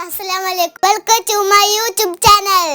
Welcome to my YouTube channel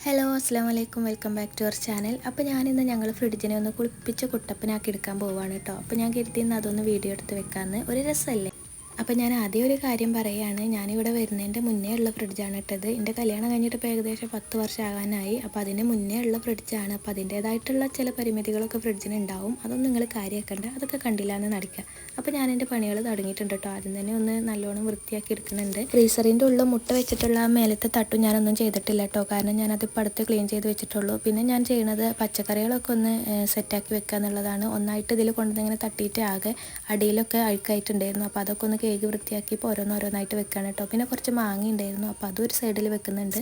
hello അസ്സാം വലൈക്കും welcome back to our channel അപ്പോൾ ഞാനിന്ന് ഞങ്ങൾ ഫ്രിഡ്ജിനെ ഒന്ന് കുളിപ്പിച്ച് കുട്ടപ്പനാക്കി എടുക്കാൻ പോവാണ് കേട്ടോ. അപ്പോൾ ഞാൻ കരുതി അതൊന്ന് വീഡിയോ എടുത്ത് വെക്കാമെന്ന് ഒരു രസമല്ലേ അപ്പോൾ ഞാൻ ആദ്യം ഒരു കാര്യം പറയുകയാണ് ഞാനിവിടെ വരുന്നതിന്റെ മുന്നേ ഉള്ള ഫ്രിഡ്ജാണ് ഇട്ടത്. എന്റെ കല്യാണം കഴിഞ്ഞിട്ട് ഇപ്പോൾ ഏകദേശം പത്ത് വർഷം ആകാനായി അപ്പോൾ അതിന് മുന്നേ ഉള്ള ഫ്രിഡ്ജാണ് അപ്പോൾ അതിന്റേതായിട്ടുള്ള ചില പരിമിതികളൊക്കെ ഫ്രിഡ്ജിന് ഉണ്ടാവും അതൊന്നും നിങ്ങൾ കാര്യമാക്കണ്ട അതൊക്കെ കണ്ടില്ല എന്ന് നടിക്കുക അപ്പോൾ ഞാൻ എന്റെ പണികൾ തുടങ്ങിയിട്ടുണ്ട് കേട്ടോ. ആദ്യം തന്നെ ഒന്ന് നല്ലോണം വൃത്തിയാക്കി എടുക്കുന്നുണ്ട്. ഫ്രീസറിന്റെ ഉള്ളിൽ മുട്ട വെച്ചിട്ടുള്ള ആ മേലത്തെ തട്ടും ഞാനൊന്നും ചെയ്തിട്ടില്ല കേട്ടോ. കാരണം ഞാനതിപ്പോൾ അടുത്ത് ക്ലീൻ ചെയ്ത് വെച്ചിട്ടുള്ളൂ. പിന്നെ ഞാൻ ചെയ്യണത് പച്ചക്കറികളൊക്കെ ഒന്ന് സെറ്റാക്കി വെക്കുക എന്നുള്ളതാണ് ഒന്നായിട്ട് ഇതിൽ കൊണ്ടുവന്നിങ്ങനെ തട്ടിയിട്ട് ആകെ അടിയിലൊക്കെ അഴുക്കായിട്ടുണ്ടായിരുന്നു. അപ്പോൾ അതൊക്കെ ഒന്ന് കേക്ക് വൃത്തിയാക്കി ഇപ്പോൾ ഓരോന്നോരോന്നായിട്ട് വെക്കുകയാണ് കേട്ടോ. പിന്നെ കുറച്ച് മാങ്ങ ഉണ്ടായിരുന്നു അപ്പോൾ അതും ഒരു സൈഡിൽ വെക്കുന്നുണ്ട്.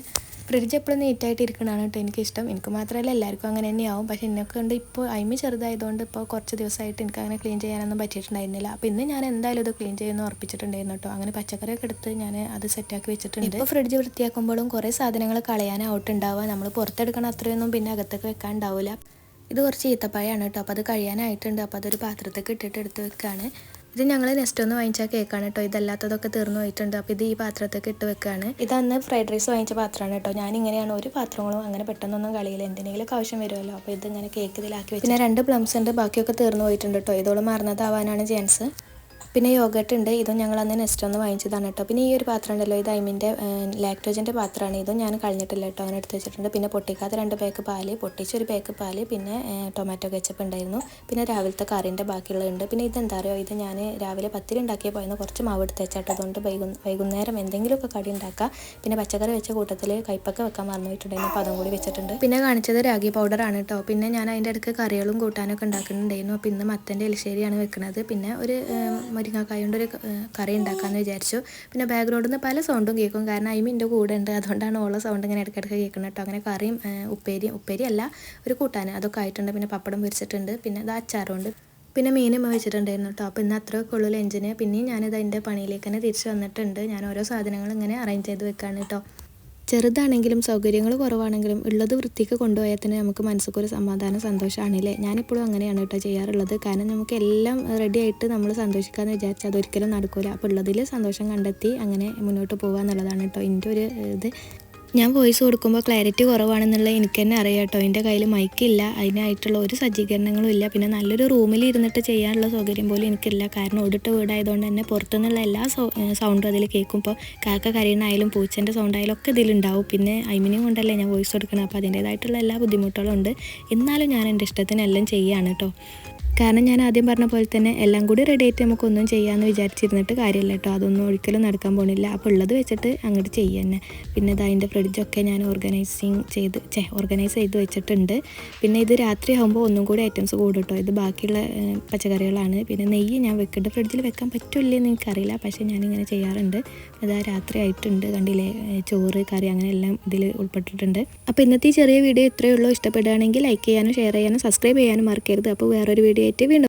ഫ്രിഡ്ജ് എപ്പോഴും നീറ്റായിട്ട് ഇരിക്കണതാണ് കേട്ടോ എനിക്കിഷ്ടം. എനിക്ക് മാത്രമല്ല എല്ലാവർക്കും അങ്ങനെ തന്നെയാവും. പക്ഷേ എന്നൊക്കെ ഉണ്ട് ഇപ്പോൾ അയിമ ചെറുതായതുകൊണ്ട് ഇപ്പോൾ കുറച്ച് ദിവസമായിട്ട് എനിക്ക് അങ്ങനെ ക്ലീൻ ചെയ്യാനൊന്നും പറ്റിയിട്ടുണ്ടായിരുന്നില്ല. അപ്പോൾ ഇന്ന് ഞാൻ എന്തായാലും ഇത് ക്ലീൻ ചെയ്യുന്ന ഉറപ്പിച്ചിട്ടുണ്ടായിരുന്നു കേട്ടോ. അങ്ങനെ പച്ചക്കറിയൊക്കെ എടുത്ത് ഞാൻ അത് സെറ്റാക്കി വെച്ചിട്ടുണ്ട്. ഇപ്പോൾ ഫ്രിഡ്ജ് വൃത്തിയാക്കുമ്പോഴും കുറേ സാധനങ്ങൾ കളയാനായിട്ടുണ്ടാവുക നമ്മൾ പുറത്തെടുക്കണ അത്രയൊന്നും പിന്നെ അകത്തൊക്കെ വെക്കാൻ ഉണ്ടാവില്ല ഇത് കുറച്ച് ഈത്തപ്പഴമാണ് കേട്ടോ. അപ്പോൾ അത് കഴിയാനായിട്ടുണ്ട്. അപ്പോൾ അതൊരു പാത്രത്തേക്ക് ഇട്ടിട്ട് എടുത്ത് വെക്കുകയാണ് ഇത് ഞങ്ങൾ നെക്സ്റ്റ് ഒന്ന് വാങ്ങിച്ച കേക്കാണ് കേട്ടോ ഇതല്ലാത്തതൊക്കെ തീർന്നു പോയിട്ടുണ്ട്. അപ്പോൾ ഇത് ഈ പാത്രത്തേക്ക് ഇട്ട് വെക്കുകയാണ് ഇത് അന്ന് ഫ്രൈഡ് റൈസ് വാങ്ങിച്ച പാത്രമാണ് കേട്ടോ ഞാൻ ഇങ്ങനെയാണ് ഒരു പാത്രങ്ങളും അങ്ങനെ പെട്ടെന്നൊന്നും കളിയില്ല. എന്തെങ്കിലുമൊക്കെ ആവശ്യം വരുമല്ലോ. അപ്പോൾ ഇത് ഇങ്ങനെ കേക്ക് ഇതിലാക്കി വെച്ചു. പിന്നെ രണ്ട് പ്ലംസ് ഉണ്ട്. ബാക്കിയൊക്കെ തീർന്നു പോയിട്ടുണ്ട് കേട്ടോ ഇതോളം മറന്നതാവാനാണ് ചാൻസ് പിന്നെ യോഗട്ട് ഉണ്ട്. ഇതും ഞങ്ങൾ അന്ന് നെക്സ്റ്റ് ഒന്ന് വാങ്ങിച്ചതാണ് കേട്ടോ. പിന്നെ ഈ ഒരു പാത്രം ഉണ്ടല്ലോ ഇത് ഐമിന്റെ ലാക്ടോജന്റെ പാത്രമാണ്. ഇതും ഞാൻ കളഞ്ഞിട്ടില്ല കേട്ടോ. അങ്ങനെ എടുത്ത് വെച്ചിട്ടുണ്ട്. പിന്നെ പൊട്ടിക്കാത്ത രണ്ട് പേക്ക് പാൽ പൊട്ടിച്ചൊരു പേക്ക് പാൽ പിന്നെ ടൊമാറ്റോ കെച്ചപ്പ് ഉണ്ടായിരുന്നു. പിന്നെ രാവിലത്തെ കറിന്റെ ബാക്കിയുള്ളതുണ്ട് പിന്നെ ഇതെന്താ അറിയോ? ഇത് ഞാൻ രാവിലെ പത്തിരി ഉണ്ടാക്കിയ കുറച്ച് മാവ് എടുത്ത് വെച്ചാട്ടോ. അതുകൊണ്ട് വൈകു വൈകുന്നേരം എന്തെങ്കിലുമൊക്കെ കടി ഉണ്ടാക്കുക പിന്നെ പച്ചക്കറി വെച്ച കൂട്ടത്തിൽ കൈപ്പൊക്കെ വെക്കാൻ മറന്നു പോയിട്ടുണ്ടായിരുന്നു അപ്പോൾ കൂടി വെച്ചിട്ടുണ്ട്. പിന്നെ കാണിച്ചത് രാഗി പൗഡറാണ് കേട്ടോ. പിന്നെ ഞാൻ അതിന്റെ ഇടയ്ക്ക് കറികളും കൂട്ടാനൊക്കെ ഉണ്ടാക്കുന്നുണ്ടായിരുന്നു. അപ്പോൾ ഇന്ന് മത്തന്റെ എലിശ്ശേരിയാണ് വെക്കുന്നത് പിന്നെ ഒരു മുരിങ്ങക്കായ കൊണ്ട് ഒരു കറി ഉണ്ടാക്കാമെന്ന് വിചാരിച്ചു. പിന്നെ ബാക്ക്ഗ്രൗണ്ടിൽ നിന്ന് പല സൗണ്ടും കേൾക്കും. കാരണം അയിമിന്റെ കൂടെ ഉണ്ട് അതുകൊണ്ടാണ് ഓള സൗണ്ട് ഇങ്ങനെ ഇടയ്ക്കിടയ്ക്ക് കേൾക്കുന്നത് കേട്ടോ. അങ്ങനെ കറിയും ഉപ്പേരിയും ഉപ്പേരി അല്ല ഒരു കൂട്ടാൻ അതൊക്കെ ആയിട്ടുണ്ട്. പിന്നെ പപ്പടം പൊരിച്ചിട്ടുണ്ട്. പിന്നെ ഇത് അച്ചാറുണ്ട്. പിന്നെ മീനും വെച്ചിട്ടുണ്ടായിരുന്നു കേട്ടോ. അപ്പോൾ ഇന്ന് അത്രയൊക്കെ ഉള്ളൂ ലഞ്ചിന്. പിന്നെയും ഞാനിത് അതിന്റെ പണിയിലേക്ക് തന്നെ തിരിച്ച് വന്നിട്ടുണ്ട്. ഞാൻ ഓരോ സാധനങ്ങൾ ഇങ്ങനെ അറേഞ്ച് ചെയ്ത് വെക്കാണ് കേട്ടോ. ചെറുതാണെങ്കിലും സൗകര്യങ്ങൾ കുറവാണെങ്കിലും ഉള്ളത് വൃത്തിക്ക് കൊണ്ടുപോയാൽ തന്നെ നമുക്ക് മനസ്സിക്ക് ഒരു സമാധാനം സന്തോഷമാണല്ലേ ഞാനിപ്പോഴും അങ്ങനെയാണ് കേട്ടോ ചെയ്യാറുള്ളത്. കാരണം നമുക്ക് എല്ലാം റെഡി ആയിട്ട് നമ്മൾ സന്തോഷിക്കാമെന്ന് വിചാരിച്ചാൽ അതൊരിക്കലും നടക്കില്ല അപ്പോൾ ഉള്ളതിൽ സന്തോഷം കണ്ടെത്തി അങ്ങനെ മുന്നോട്ട് പോകുക എന്നുള്ളതാണ് കേട്ടോ എന്റെ ഒരു ഇത്. ഞാൻ വോയിസ് കൊടുക്കുമ്പോൾ ക്ലാരിറ്റി കുറവാണെന്നുള്ളത് എനിക്ക് തന്നെ അറിയാം കേട്ടോ. എന്റെ കയ്യിൽ മൈക്കില്ല അതിനായിട്ടുള്ള ഒരു സജ്ജീകരണങ്ങളും ഇല്ല. പിന്നെ നല്ലൊരു റൂമിൽ ഇരുന്നിട്ട് ചെയ്യാനുള്ള സൗകര്യം പോലും എനിക്കില്ല. കാരണം ഒടിട്ട വീടായതുകൊണ്ട് തന്നെ പുറത്തുനിന്നുള്ള എല്ലാ സൗണ്ടും അതിൽ കേൾക്കുമ്പോൾ കാക്ക കരയണായാലും പൂച്ചന്റെ സൗണ്ട് ആയാലും ഒക്കെ ഇതിലുണ്ടാവും പിന്നെ ഐമിനെയും കൊണ്ടല്ലേ ഞാൻ വോയിസ് കൊടുക്കണം. അപ്പോൾ അതിന്റേതായിട്ടുള്ള എല്ലാ ബുദ്ധിമുട്ടുകളും ഉണ്ട്. എന്നാലും ഞാൻ എന്റെ ഇഷ്ടത്തിനെല്ലാം ചെയ്യുകയാണ് കേട്ടോ. കാരണം ഞാൻ ആദ്യം പറഞ്ഞ പോലെ തന്നെ എല്ലാം കൂടി റെഡി ആയിട്ട് നമുക്കൊന്നും ചെയ്യാമെന്ന് വിചാരിച്ചിരുന്നിട്ട് കാര്യമില്ല കേട്ടോ. അതൊന്നും ഒരിക്കലും നടക്കാൻ പോണില്ല. അപ്പോൾ ഉള്ളത് വെച്ചിട്ട് അങ്ങോട്ട് ചെയ്യുക തന്നെ പിന്നെ ഇത് അതിന്റെ ഫ്രിഡ്ജൊക്കെ ഞാൻ ഓർഗനൈസിങ് ചെയ്ത് ചേ ഓർഗനൈസ് ചെയ്ത് വെച്ചിട്ടുണ്ട്. പിന്നെ ഇത് രാത്രി ആകുമ്പോൾ ഒന്നും കൂടി ഐറ്റംസ് കൂടും കേട്ടോ. ഇത് ബാക്കിയുള്ള പച്ചക്കറികളാണ്. പിന്നെ നെയ്യ് ഞാൻ വെക്കുന്നുണ്ട് ഫ്രിഡ്ജിൽ വെക്കാൻ പറ്റില്ലേ എന്ന് എനിക്കറിയില്ല. പക്ഷേ ഞാനിങ്ങനെ ചെയ്യാറുണ്ട്. അതാ രാത്രി ആയിട്ടുണ്ട്. കണ്ടില്ലേ ചോറ് കറി അങ്ങനെ എല്ലാം ഇതിൽ ഉൾപ്പെട്ടിട്ടുണ്ട്. അപ്പോൾ ഇന്നത്തെ ഈ ചെറിയ വീഡിയോ ഇത്രയേ ഉള്ളൂ. ഇഷ്ടപ്പെടുകയാണെങ്കിൽ ലൈക്ക് ചെയ്യാനും ഷെയർ ചെയ്യാനും സബ്സ്ക്രൈബ് ചെയ്യാനും മറക്കരുത്. അപ്പോൾ വേറൊരു വീഡിയോ ആയിട്ട് വീണ്ടും